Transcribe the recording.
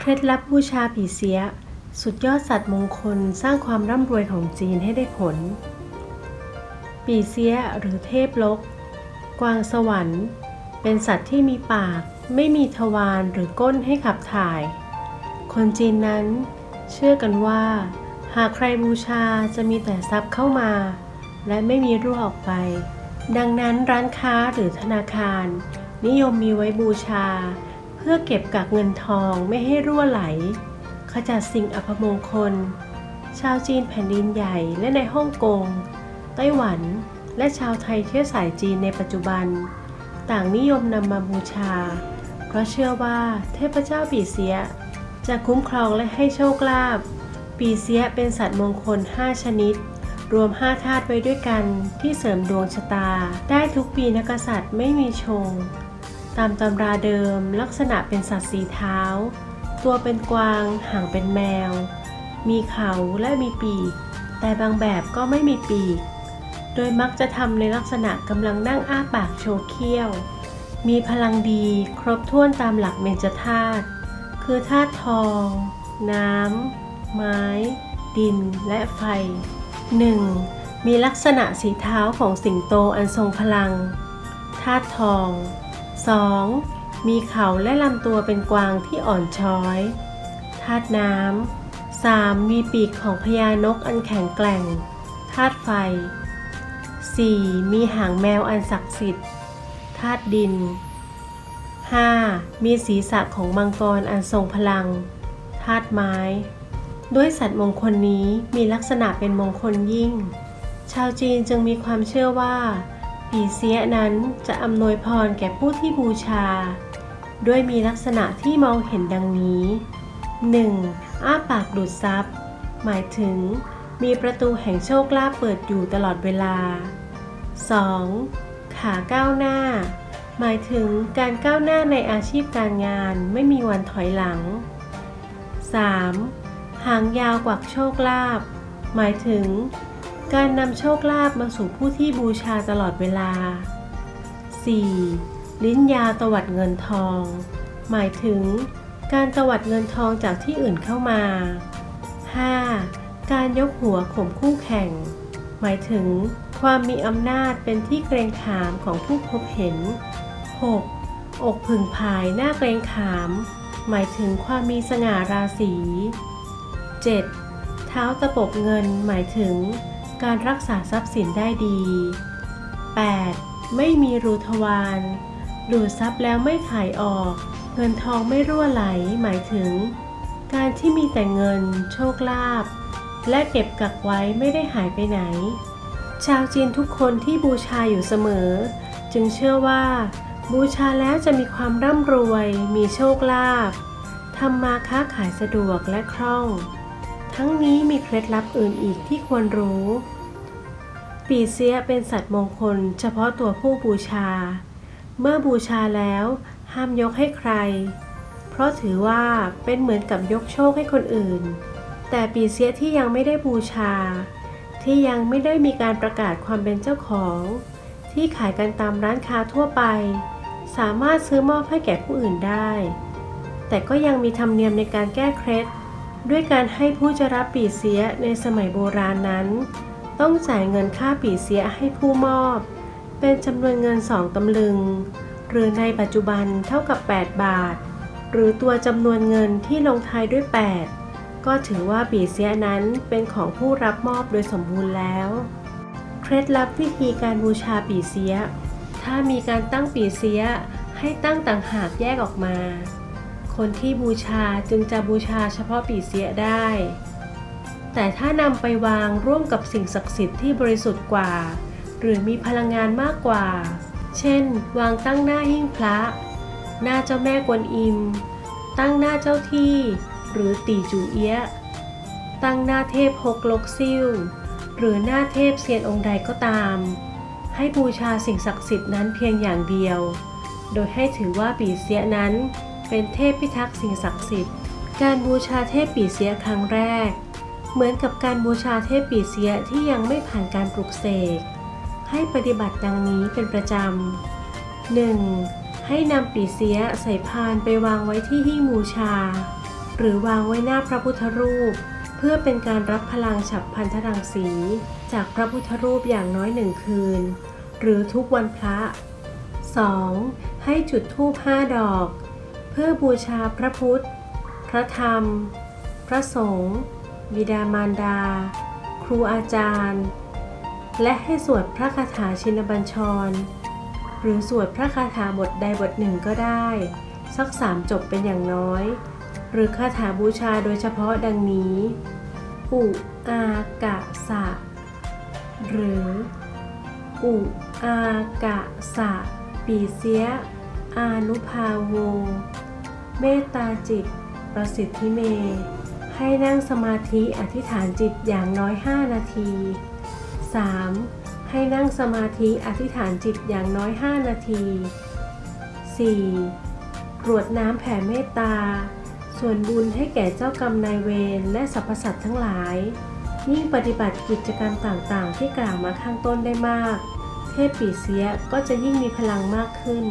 เคล็ดลับบูชาปีเสีย สุดยอดสัตว์มงคลสร้างความร่ำรวยของจีนให้ได้ผล ปีเสียหรือเทพลก กวางสวรรค์ เป็นสัตว์ที่มีปาก ไม่มีทวารหรือก้นให้ขับถ่าย คนจีนนั้น เชื่อกันว่า หากใครบูชาจะมีแต่ทรัพย์เข้ามา และไม่มีรั่วออกไป ดังนั้นร้านค้าหรือธนาคาร นิยมมีไว้บูชา เพื่อเก็บกักเงินทองไม่ให้รั่วไหล ขจัดสิ่งอัปมงคล ชาวจีนแผ่นดินใหญ่และในฮ่องกง ไต้หวัน และชาวไทยเชื้อสายจีนในปัจจุบัน ต่างนิยมนำมาบูชา เพราะเชื่อว่าเทพเจ้าปีเสีย จะคุ้มครองและให้โชคลาภปีเสียเป็นสัตว์มงคล 5 ชนิด รวม 5 ธาตุไว้ด้วยกันที่เสริมดวงชะตา ได้ทุกปีนักษัตริย์ไม่มีชง ตามตำราเดิมลักษณะเป็นสัตว์สีเท้า ตัวเป็นกวาง หางเป็นแมว มีเขาและมีปีก แต่บางแบบก็ไม่มีปีก โดยมักจะทำในลักษณะกำลังนั่งอ้าปากโชว์เขี้ยว มีพลังดีครบถ้วนตามหลักเบญจธาตุ คือธาตุทอง น้ำ ไม้ ดิน และไฟ 1. มีลักษณะสีเท้าของสิงโตอันทรงพลัง ธาตุทอง 2. มีเขาและลำตัวเป็นกวางที่อ่อนช้อยธาตุน้ำ 3. มีปีกของพญานกอันแข็งแกร่งธาตุไฟ 4. มีหางแมวอันศักดิ์สิทธิ์ธาตุดิน 5. มีศีรษะของมังกรอันทรงพลังธาตุไม้ ด้วยสัตว์มงคลนี้มีลักษณะเป็นมงคลยิ่ง ชาวจีนจึงมีความเชื่อว่า ปีเสียนั้นจะอำนวยพรแก่ผู้ที่บูชา ด้วยมีลักษณะที่มองเห็นดังนี้ 1. อ้าปากดูดซับหมายถึง มีประตูแห่งโชคลาภเปิดอยู่ตลอดเวลา 2. ขาก้าวหน้า หมายถึงการก้าวหน้าในอาชีพการงานไม่มีวันถอยหลัง 3. หางยาวกวักโชคลาภหมายถึง การนำโชคลาภมาสู่ผู้ที่บูชาตลอดเวลา 4. ลิ้นยาตวัดเงินทอง หมายถึง การตวัดเงินทองจากที่อื่นเข้ามา 5. การยกหัวข่มคู่แข่ง หมายถึง ความมีอำนาจเป็นที่เกรงขามของผู้พบเห็น 6. อกผึ่งผายหน้าเกรงขาม หมายถึงความมีสง่าราศี 7. เท้าตะปบเงินหมายถึง การรักษาทรัพย์สินได้ดี 8. ไม่มีรูทวารดูดซับแล้วไม่ขายออก เงินทองไม่รั่วไหลหมายถึง การที่มีแต่เงิน โชคลาภและเก็บกักไว้ไม่ได้หายไปไหน ชาวจีนทุกคนที่บูชาอยู่เสมอ จึงเชื่อว่า บูชาแล้วจะมีความร่ำรวย มีโชคลาภทำมาค้าขายสะดวกและคล่อง ทั้งนี้มีเคล็ดลับอื่นอีกที่ควรรู้ ปีเสียเป็นสัตว์มงคล เฉพาะตัวผู้บูชา เมื่อบูชาแล้วห้ามยกให้ใคร เพราะถือว่าเป็นเหมือนกับยกโชคให้คนอื่น แต่ปีเสียที่ยังไม่ได้บูชา ที่ยังไม่ได้มีการประกาศความเป็นเจ้าของ ที่ขายกันตามร้านค้าทั่วไป สามารถซื้อมอบให้แก่ผู้อื่นได้ แต่ก็ยังมีธรรมเนียมในการแก้เคล็ด ด้วยการให้ผู้จะรับปีเสียในสมัยโบราณนั้น ต้องจ่ายเงินค่าปีเสียให้ผู้มอบ เป็นจำนวนเงินสองตำลึง หรือในปัจจุบันเท่ากับ 8 บาท หรือตัวจำนวนเงินที่ลงท้ายด้วย 8 ก็ถือว่าปีเสียนั้นเป็นของผู้รับมอบโดยสมบูรณ์แล้ว เคล็ดลับวิธีการบูชาปีเสีย ถ้ามีการตั้งปีเสียให้ตั้งต่างหากแยกออกมา คนที่บูชาจึงจะบูชาเฉพาะปีเสียได้ แต่ถ้านำไปวางร่วมกับสิ่งศักดิ์สิทธิ์ที่บริสุทธิ์กว่า หรือมีพลังงานมากกว่า เช่น วางตั้งหน้าหิ้งพระ หน้าเจ้าแม่กวนอิม ตั้งหน้าเจ้าที่ หรือตีจูเอียะตั้งหน้าเทพฮกลกซิ่วหรือหน้าเทพเซียนองค์ใดก็ตาม ให้บูชาสิ่งศักดิ์สิทธิ์นั้นเพียงอย่างเดียว โดยให้ถือว่าปีเสียนั้น เป็นเทพพิทักษ์สิ่งศักดิ์สิทธิ์ การบูชาเทพปีเสียครั้งแรก เหมือนกับการบูชาเทพปีเสียที่ยังไม่ผ่านการปลุกเสก ให้ปฏิบัติดังนี้เป็นประจำ 1. ให้นำปีเสียใส่พานไปวางไว้ที่หิ้งบูชา หรือวางไว้หน้าพระพุทธรูป เพื่อเป็นการรับพลังฉับพันธรังสี จากพระพุทธรูปอย่างน้อยหนึ่งคืน หรือทุกวันพระ 2. ให้จุดธูปห้าดอก เพื่อบูชาพระพุทธ พระธรรม พระสงฆ์บิดามารดา ครูอาจารย์ และให้สวดพระคาถาชินบัญชร หรือสวดพระคาถาบทใดบทหนึ่งก็ได้ สักสามจบเป็นอย่างน้อย หรือคาถาบูชาโดยเฉพาะดังนี้ อุอากะสะ หรือ อุอากะสะปีเสีย อานุภาโว เมตตาจิต ประสิทธิเม ให้นั่งสมาธิอธิษฐานจิตอย่างน้อย 5 นาที 3. ให้นั่งสมาธิอธิษฐานจิตอย่างน้อย 5 นาที 4. กรวดน้ำแผ่เมตตา ส่วนบุญให้แก่เจ้ากรรมนายเวรและสรรพสัตว์ทั้งหลาย ยิ่งปฏิบัติกิจกรรมต่างๆ ที่กล่าวมาข้างต้นได้มาก เทพปีเสียก็จะยิ่งมีพลังมากขึ้น